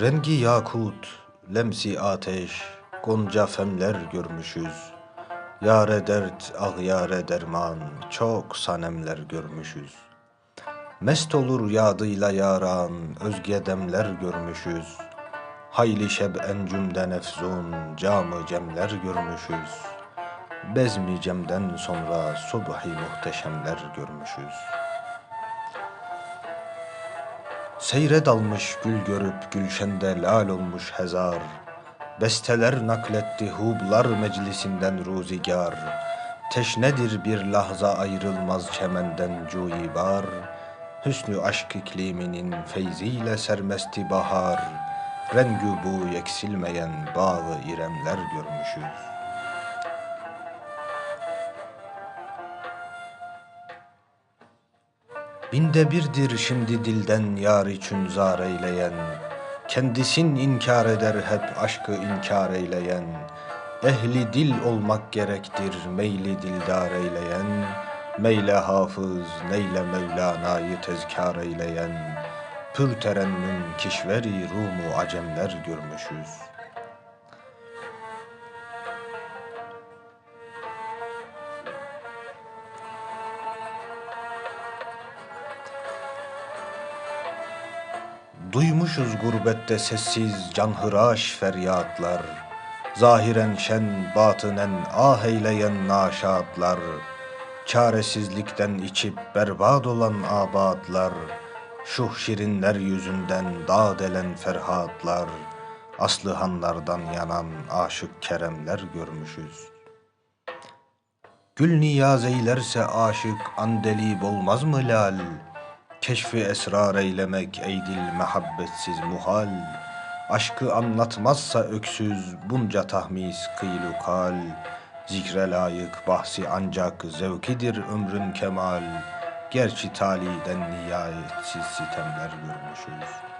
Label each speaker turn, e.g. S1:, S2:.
S1: Rengi yakut, lemsi ateş, gonca femler görmüşüz. Yare dert, ağyare derman, çok sanemler görmüşüz. Mest olur yadıyla yaran, özge demler görmüşüz. Hayli şeb encümden efzun, camı cemler görmüşüz. Bezmi cemden sonra subhi muhteşemler görmüşüz. Seyre dalmış gül görüp gülşende lal olmuş hezar. Besteler nakletti hublar meclisinden ruzigar. Teşnedir bir lahza ayrılmaz çemenden cuyibar. Hüsnü aşk ikliminin feyziyle sermesti bahar. Rengü bu eksilmeyen bağı iremler görmüşüz. Binde birdir şimdi dilden yar için zar eyleyen. Kendisin inkar eder hep aşkı inkar eyleyen. Ehli dil olmak gerektir meyli dildar eyleyen. Meyle hafız neyle Mevlana'yı tezkar eyleyen. Pür terennüm kişveri Rumu acemler görmüşüz. Duymuşuz gurbette sessiz canhıraş feryatlar Zahiren şen batınen ah eyleyen naşatlar Çaresizlikten içip berbat olan abadlar Şuh şirinler yüzünden dağ delen ferhatlar Aslı hanlardan yanan aşık keremler görmüşüz. Gül niyaz eylerse aşık andelib olmaz mı lal? Keşfi esrar eylemek eydil mehabbetsiz muhal. Aşkı anlatmazsa öksüz bunca tahmis kıylu kal. Zikre layık bahsi ancak zevkidir ömrün kemal. Gerçi taliden nihayetsiz sitemler görmüşüz.